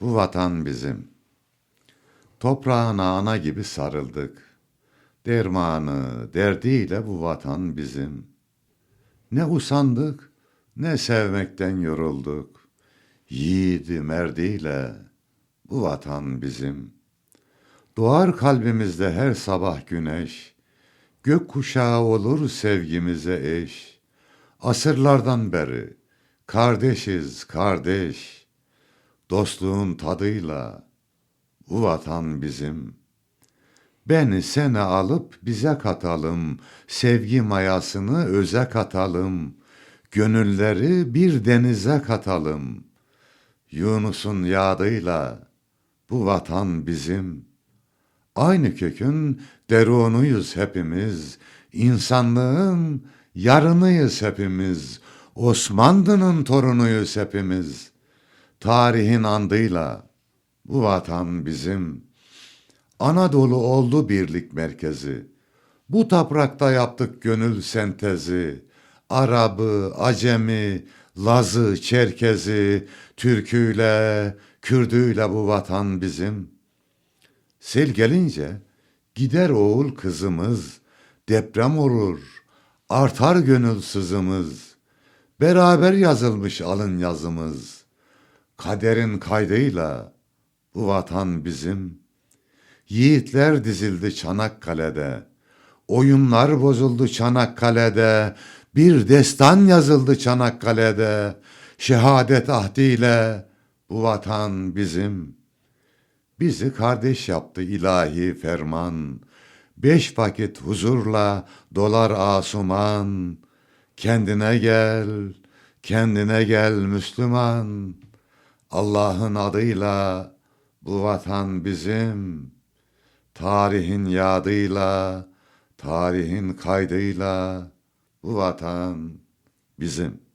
Bu vatan bizim. Toprağına ana gibi sarıldık. Dermanı, derdiyle bu vatan bizim. Ne usandık, ne sevmekten yorulduk. Yiğidi merdiyle bu vatan bizim. Doğar kalbimizde her sabah güneş. Gök kuşağı olur sevgimize eş. Asırlardan beri kardeşiz kardeş. Dostluğun tadıyla bu vatan bizim. Beni sene alıp bize katalım, sevgi mayasını öze katalım, gönülleri bir denize katalım. Yunus'un yadıyla bu vatan bizim. Aynı kökün derunuyuz hepimiz, insanlığın yarınıyız hepimiz, Osmanlı'nın torunuyuz hepimiz. Tarihin andıyla bu vatan bizim. Anadolu oldu birlik merkezi. Bu toprakta yaptık gönül sentezi. Arabı, Acemi, Lazı, Çerkezi, Türküyle, Kürdüyle bu vatan bizim. Sel gelince gider oğul kızımız, deprem olur, artar gönül sızımız. Beraber yazılmış alın yazımız. Kaderin kaydıyla bu vatan bizim. Yiğitler dizildi Çanakkale'de. Oyunlar bozuldu Çanakkale'de. Bir destan yazıldı Çanakkale'de. Şehadet ahdiyle bu vatan bizim. Bizi kardeş yaptı ilahi ferman. Beş vakit huzurla dolar asuman. Kendine gel, kendine gel Müslüman. Allah'ın adıyla bu vatan bizim. Tarihin yadıyla, tarihin kaydıyla bu vatan bizim.